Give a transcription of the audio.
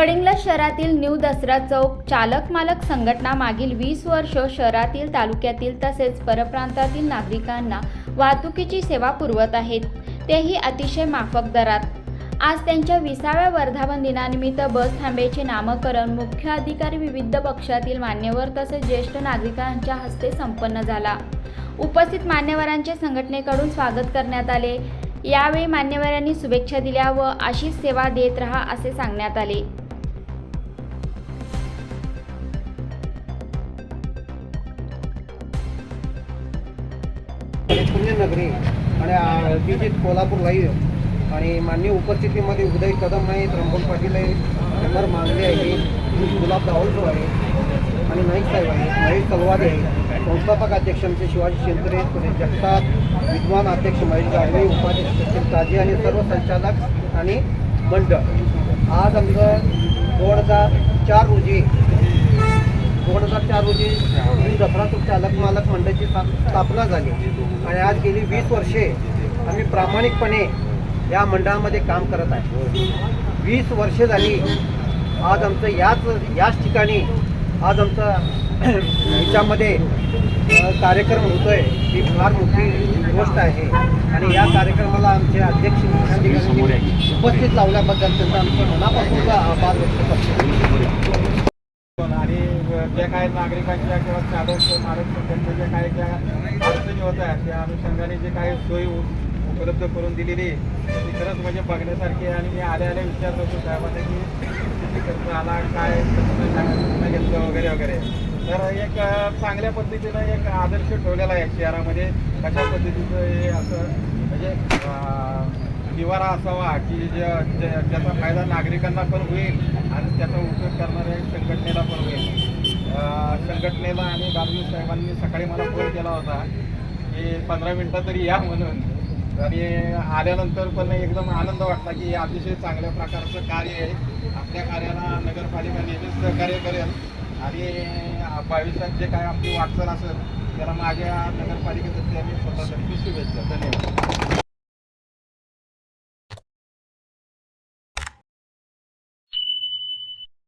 शहरातील न्यू दसरा चौक चालक मालक संघटना मागील वीस वर्ष शहरातील तालुक्यातील तसेच परप्रांतातील नागरिकांना वाहतुकीची सेवा पुरवत आहेत. तेही अतिशय माफक दरात. आज त्यांच्या विसाव्या वर्धापन दिनानिमित्त बस थांबेचे नामकरण मुख्य अधिकारी विविध पक्षातील मान्यवर तसेच ज्येष्ठ नागरिकांच्या हस्ते संपन्न झाला. उपस्थित मान्यवरांचे संघटनेकडून स्वागत करण्यात आले. यावेळी मान्यवरांनी शुभेच्छा दिल्या व अशीच सेवा देत रहा असे सांगण्यात आले. पुण्यनगरी आणि अभिजित कोल्हापूर लाईव्ह आणि मान्य उपस्थितीमध्ये उदय कदम आहे त्र्यंबक पाटील आहे अमर मांगले आहे गुलाब दावलसो आहे आणि नाईक साहेब आहे महेश तलवादे आहे. संस्थापक अध्यक्ष आमचे शिवाजी शेंद्रे पुणे जगताप विद्वान अध्यक्ष महेश गावडे उपाध्यक्ष सचिन ताजे आणि सर्व संचालक आणि मंडळ. आज आमचं दोन हजार चार रोजी दोन हजार चार रोजी चौक चालक मालक मंडळाची स्था- स्थापना झाली. आणि आज गेली वीस वर्षे आम्ही प्रामाणिकपणे या मंडळामध्ये काम करत आहे. वीस वर्षे झाली आज आमचं याच याच ठिकाणी आज आमचा ह्याच्यामध्ये कार्यक्रम होतोय. ही फार मोठी गोष्ट आहे. आणि या कार्यक्रमाला आमचे अध्यक्ष उपस्थित लावल्याबद्दल त्यांचा आमच्या मनापासूनचा आभार व्यक्त करतो आणि ज्या काय नागरिकांच्या किंवा चालक मालक त्यांच्या ज्या काही ज्या अडचणी होत आहेत त्या अनुषंगाने जे काही सोयी उपलब्ध करून दिलेली आहे, ती खरंच म्हणजे बघण्यासारखी आहे. आणि मी आल्या आल्या विचारत होतो साहेबांना की किती खर्च आला काय काय घेतलं वगैरे वगैरे. तर एक चांगल्या पद्धतीनं एक आदर्श ठेवलेला आहे शहरामध्ये. कशा पद्धतीचं हे असं म्हणजे निवारा असावा की ज्या ज्या- ज्याचा फायदा नागरिकांना पण होईल आणि त्याचा उपयोग करणाऱ्या संघटनेला पण होईल. संघटनेला आणि गालवी साहेबांनी सकाळी मला फोन केला होता की पंधरा मिनटं तरी या म्हणून. आणि आल्यानंतर पण एकदम आनंद वाटला की अतिशय चांगल्या प्रकारचं कार्य आहे. आपल्या कार्याला नगरपालिका नेहमीच सहकार्य करेल. आणि भविष्यात जे काय आपली वाटचाल असेल त्याला माझ्या नगरपालिकेतर्फे आम्ही स्वतःसाठी शुभेच्छा. धन्यवाद.